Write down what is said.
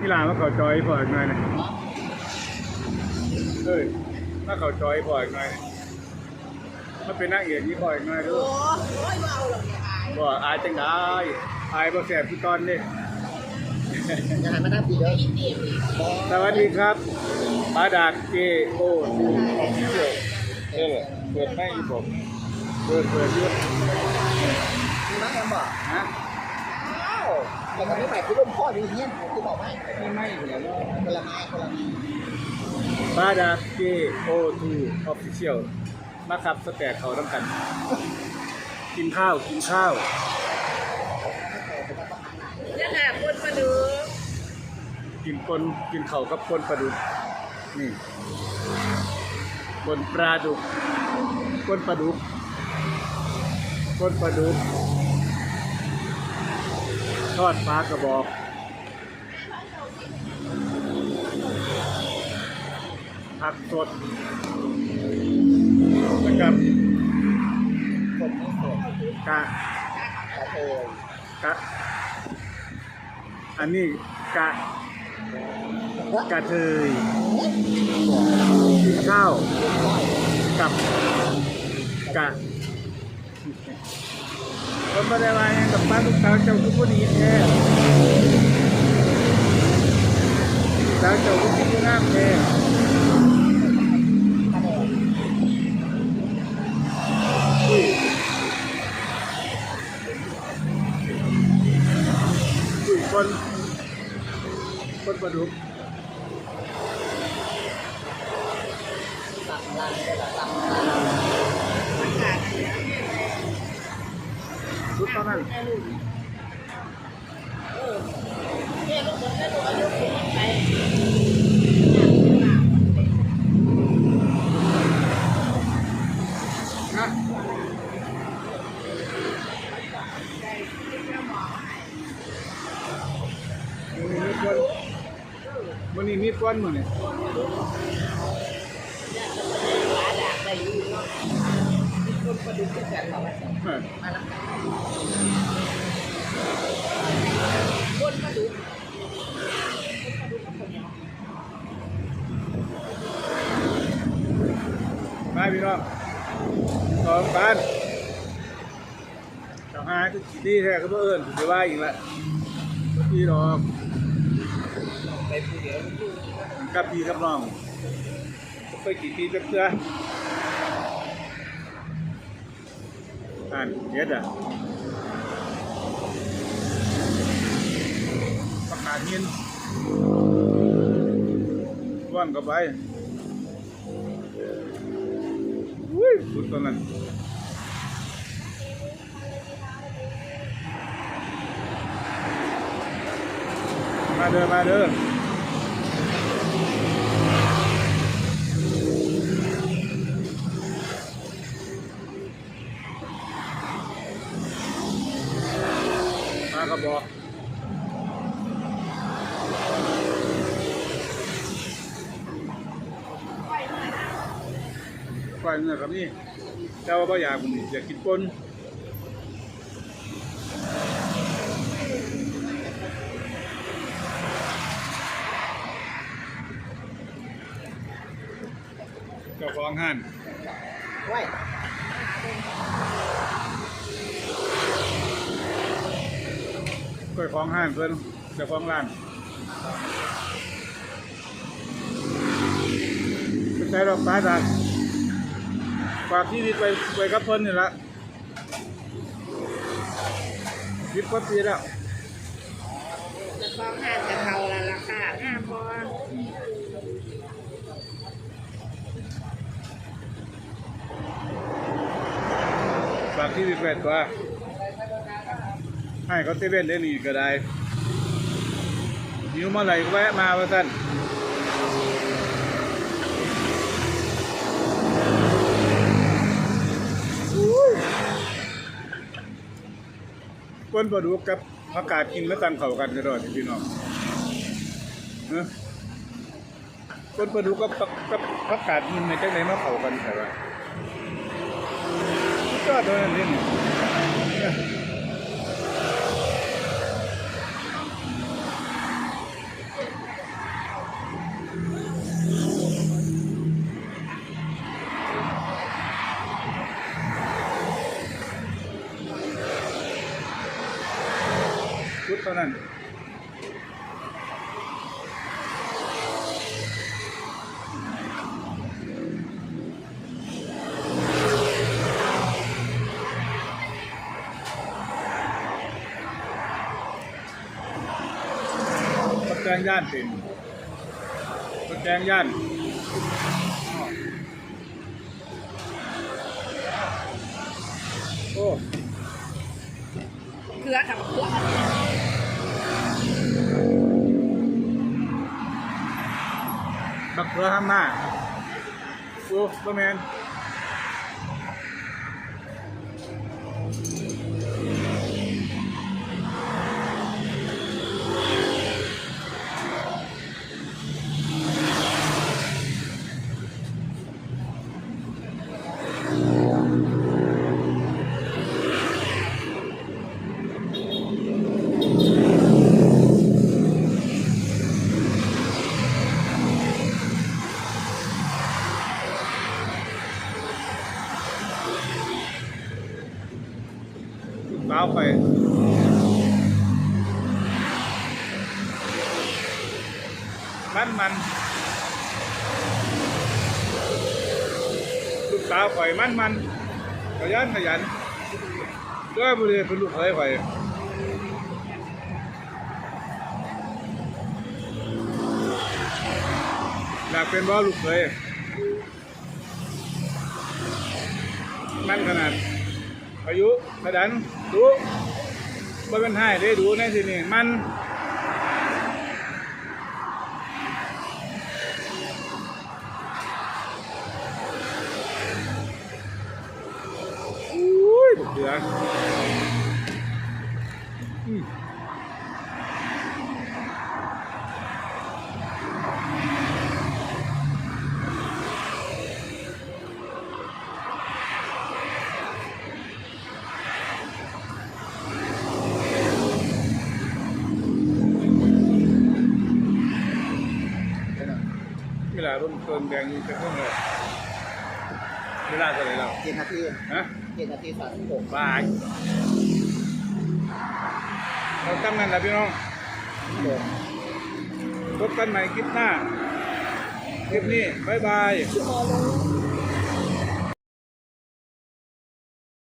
นี่ลามาเขาจอยพออีกหน่อยนะเอ้ยมาเขาจอยพออีกหน่อยมาเป็นนางเอกนี่พออีกหน่อยเด้โอ้อยโอ้ยว่าเอาหรอกเนี่ยอายบ่อายจังได้อายบ่แสบพี่ตอนนี่อย่าให้มันน่าปีเด้อกินดีดีสวัสดีครับปาดากเกโอทูออฟฟิเชียลเออเปิดไม่อยู่ผมเปิดเปิดอยู่มีมั้งแอมบอกฮะอ้าว แต่ตอนนี้ใหม่คือร่มพ่อดีเงี้ยคือบอกไม่นี่ไม่อยู่แล้วเนาะคนละไม้คนละไม้ปาดากเกโอทูออฟฟิเชียลมาครับสแตกเขาต้องกัน กินข้าวกินข้าวยังหาคนมาดูกินปนกินเข่ากับปนปลาดุกนี่ปนปลาดุกปนปลาดุกปนปลาดุก ทอดปลากระบอก ผักสดนะครับคนไม่สดกะกระเทยกะอันนี้กะกะเทยกินข้าวกับกะ คนไม่ได้มาเนี่ยกับป้าลูกสาวเจ้าทุกคนนี้แท้ลูกสาวเจ้าทุกคนงามแท้คนคนประดุกสั่งร้านก็จะสั่งร้านมันขาดอะไรนะชุดเท่านั้นแม่ลูกเออแม่ลูกเหมือนแม่ลูกเอาลูกขึ้นไปนะมันนี่มีควันมันนี่มีควันมันนี่หาดาบได้อยู่ ไปเออมาแล้วคนมาดูคนมาดูกับคนเนี้ยมาพี่น้องสองกันเจ้าหาคือขี้ดีแท้ก็บ่เอิ้นสิว่าอีกละบ่พี่ดอกไปผู้เดียวกับพี่กับน้องบ่เคยขี้ดีจักเทื่อ อ่นเฮ็ดอะประกาศเงินว่านก็ไปอุ้ยสุดตอนนั้นมาเด้อมาเด้อ มากระบอกไฟเนื้อครับนี่เจ้าว่าอยากมอยากกินปนเจ้าของห้านไว้ จ้าของห้านเพิ่นเจ้าของร้านเป็นใจดอกฟ้าดักฝากที่นิดไว้ไว้กับเพิ่นนี่ละคิดว่าปีแล้วจะฟ้องห้าจะเขาละราคาห้าพอฝากที่นิดไว้ตัว ให้เขาเตเว่นได้นี่ก็ได้หิวเมื่อไหร่ก็แวะมาว่าท่านก้นปลาดุกกับผักกาดกินแล้วตั้งเข้ากันกระโดดพี่น้องเนอะก้นปลาดุกกับกับกับผักกาดกินในจังไหนมาเข้ากันแต่ว่าก็ตัวนั้น ตัวนั้นแกงย่านเป็นแกงย่านโอ้เกลือกับเกลื บับเขือห้ามหน้าโอ้บ่แมน สาวไปมันมันลูกสาวข่อยมันมันขยันขยันด้วยบรีเป็นลูกเขยข่อยอยากเป็นบ่ลูกเขยมันขนาด อายุกระดันดูบ่เป็นให้ได้ดูในที่นี่มันอุ้ยบุกเดืออืารุ่นเกินแดงจะเพิ่งเลยเวลาเท่าไหร่เราเจ็ดนาทีฮะเจ็ดนาทีสามสิบหกบายเราตั้งนั่นแหละพี่น้องเดินพบกันใหม่คลิปหน้า คลิปนี้ บ๊ายบายชั่วโมง